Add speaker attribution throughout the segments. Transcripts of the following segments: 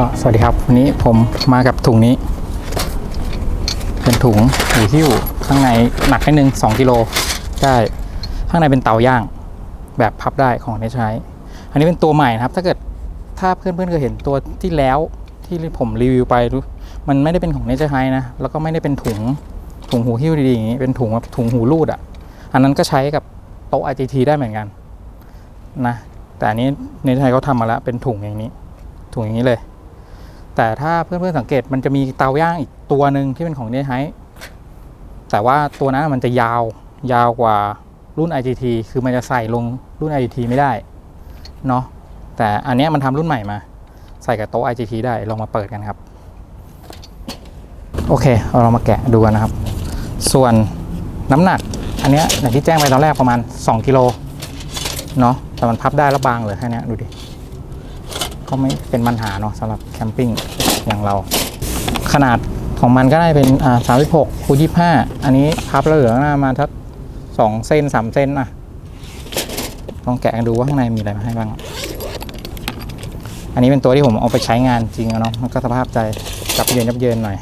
Speaker 1: ก็สวัสดีครับ วันนี้ผมมากับถุงนี้ เป็นถุงหูหิ้วข้างในหนักแค่หนึ่งสองกิโลได้ ข้างในเป็นเตาย่าง แบบพับได้ของได้ใช้ อันนี้เป็นตัวใหม่นะครับ ถ้าเกิดถ้าเพื่อนๆเคยเห็นตัวที่แล้วที่ผมรีวิวไปมันไม่ได้เป็นของเนเจอร์ไฮนะ แล้วก็ไม่ได้เป็นถุงถุงหูหิ้วดีๆอย่างนี้ เป็นถุงแบบถุงหูรูดอะ อันนั้นก็ใช้กับโต๊ะ IGT ได้เหมือนกันนะ แต่อันนี้เนเจอร์ไฮเขาทำมาแล้วเป็นถุงอย่างนี้ ถุงอย่างนี้เลย แต่ถ้าเพื่อนๆสังเกตมันจะมีเตาย่างอีกตัวหนึ่งที่เป็นของเนเจอร์ไฮแต่ว่าตัวนั้นมันจะยาวยาวกว่ารุ่น IGT คือมันจะใส่ลงรุ่น IGT ไม่ได้เนาะแต่อันนี้มันทำรุ่นใหม่มา ใส่กับโต๊ะ IGT ได้ลองมาเปิดกันครับ โอเคเอาเรามาแกะดูกันนะครับ ส่วนน้ำหนัก อันนี้อย่างที่แจ้งไปตอนแรกประมาณ 2กิโลเนาะแต่มันพับได้แล้วบางเลยแค่นี้ดูดิ ก็ไม่เป็นปัญหาเนาะสำหรับแคมปิ้งอย่างเรา ขนาดของมันก็ได้เป็นอ่าสามสิบหกคูณยี่ห้าอันนี้พับแล้วเหลือประมาณทักสองเซนสามเซนอะลองแกะดูว่าข้างในมีอะไรมาให้บ้าง อันนี้เป็นตัวที่ผมเอาไปใช้งานจริงเนาะมันก็สภาพใจจับเย็นยับเยินหน่อย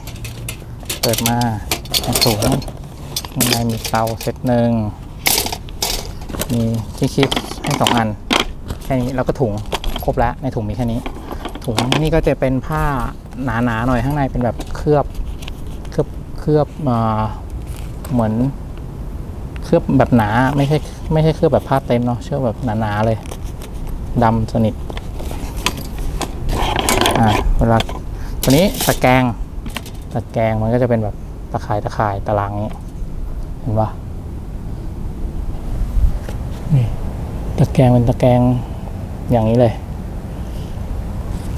Speaker 1: เปิดมาโอ้โหข้างในมีเตาเซตหนึ่งมีที่คลิปให้สองอัน แค่นี้แล้วก็ถุง ครบแล้วในถุงมีแค่นี้ ถุงนี่ก็จะเป็นผ้าหนาๆหน่อยข้างในเป็นแบบเคลือบเคลือบเคลือบเหมือนเคลือบแบบหนาไม่ใช่ไม่ใช่เคลือบแบบผ้าเต็มเนาะเชื่อแบบหนาๆเลยดำสนิทอ่าเวลาตัวนี้ตะแกรงตะแกรงมันก็จะเป็นแบบตะข่ายตะข่ายตารางนี้เห็นปะนี่ตะแกรงเป็นตะแกรงอย่างนี้เลย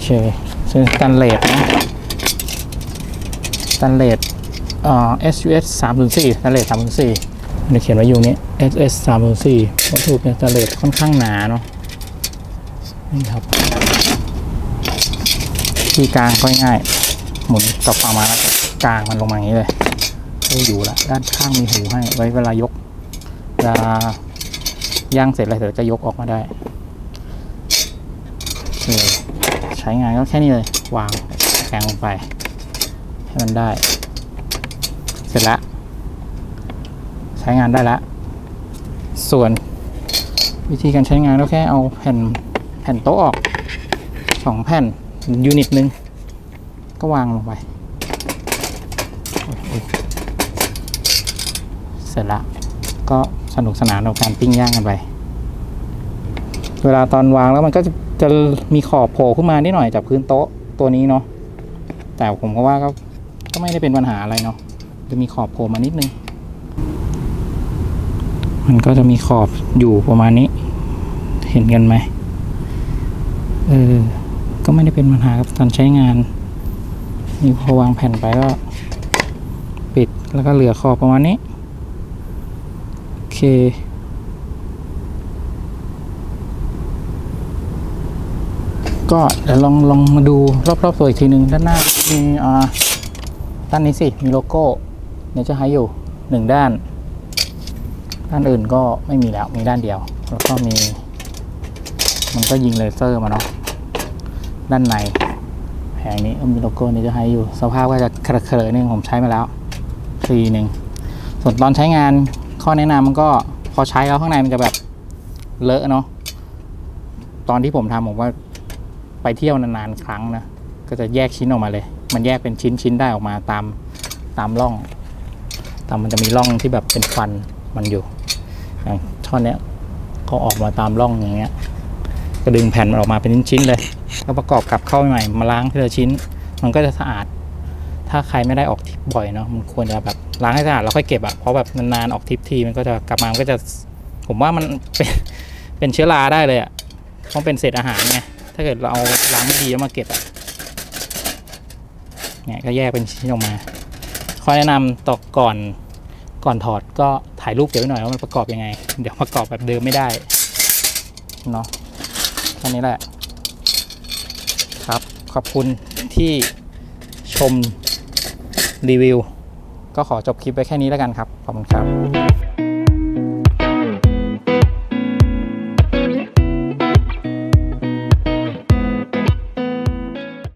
Speaker 1: โอเคซึ่งสแตนเลสนะสแตนเลสเอ่า SUS 304สแตนเลส304มันเขียนไว้อยู่นี้ SS 304วัตถุเป็นสแตนเลสค่อนข้างหนาเนาะนี่ครับที่กลางก็ง่ายหมุนต่อฝั่งมาแล้วกลางมันลงมาอย่างนี้เลยก็อยู่ละด้านข้างมีหูให้ไว้เวลายกเวลาย่างเสร็จอะไรเสร็จก็ยกออกมาได้โอเค ใช้งานก็แค่นี้เลย วางแกงลงไป ให้มันได้ เสร็จแล้วใช้งานได้ล้วส่วนวิธีการใช้งานก็แค่เอาแผ่นแผ่นโต๊ะออกสองแผ่นยูนิตหนึ่งก็วางลงไป เสร็จล้วก็สนุกสนานกับการปิ้งย่างกันไป เวลาตอนวางแล้วมันก็จะ จะมีขอบโผล่ขึ้นมานิดหน่อยจากพื้นโต๊ะตัวนี้เนาะแต่ผมก็ว่าก็ก็ไม่ได้เป็นปัญหาอะไรเนาะจะมีขอบโผล่มานิดนึง มันก็จะมีขอบอยู่ประมาณนี้ เห็นกันไหมเออก็ไม่ได้เป็นปัญหากับการใช้งานนี่พอวางแผ่นไปก็ ปิดแล้วก็เหลือขอบประมาณนี้ โอเค ก็เดี๋ยวลองลองมาดูรอบๆตัวอีกทีหนึ่งด้านหน้ามีอ่าด้านนี้สิมีโลโก้เนเจอร์ไฮอยู่หนึ่งด้าน ด้านอื่นก็ไม่มีแล้วมีด้านเดียว แล้วก็มี มันก็ยิงเลเซอร์มาเนาะด้านในแผงนี้มีโลโก้เนเจอร์ไฮอยู่ สภาพก็จะเคลอะๆนึงผมใช้มาแล้วทีหนึ่งส่วนตอนใช้งานข้อแนะนำมันก็พอใช้แล้วข้างในมันจะแบบเลอะเนาะตอนที่ผมทำผมว่า ไปเที่ยวนานๆครั้งนะก็จะแยกชิ้นออกมาเลย มันแยกเป็นชิ้นๆได้ออกมาตามตามร่อง ตามมันจะมีร่องที่แบบเป็นฟันมันอยู่อย่างช่อนเนี้ยก็ออกมาตามร่องอย่างเงี้ยก็ดึงแผ่นมันออกมาเป็นชิ้นๆเลยแล้วประกอบกลับเข้าใหม่มาล้างทีละชิ้น มันก็จะสะอาด ถ้าใครไม่ได้ออกทริปบ่อยเนาะมันควรจะแบบล้างให้สะอาดแล้วค่อยเก็บอะเพราะแบบนานๆออกทริปทีมันก็จะกลับมามันก็จะผมว่ามันเป็นเป็นเชื้อราได้เลยอะเพราะเป็นเศษอาหารไง ถ้าเกิดเราเอาล้างไม่ดีแล้วมาเก็บเนี่ยก็แยกเป็นชิ้นออกมาข้อแนะนำต่อก่อนก่อนถอดก็ถ่ายรูปเก็บไว้หน่อยว่ามันประกอบยังไง เดี๋ยวประกอบแบบเดิมไม่ได้เนาะแค่นี้แหละครับขอบคุณที่ชมรีวิว ก็ขอจบคลิปไว้แค่นี้แล้วกันครับ ขอบคุณครับ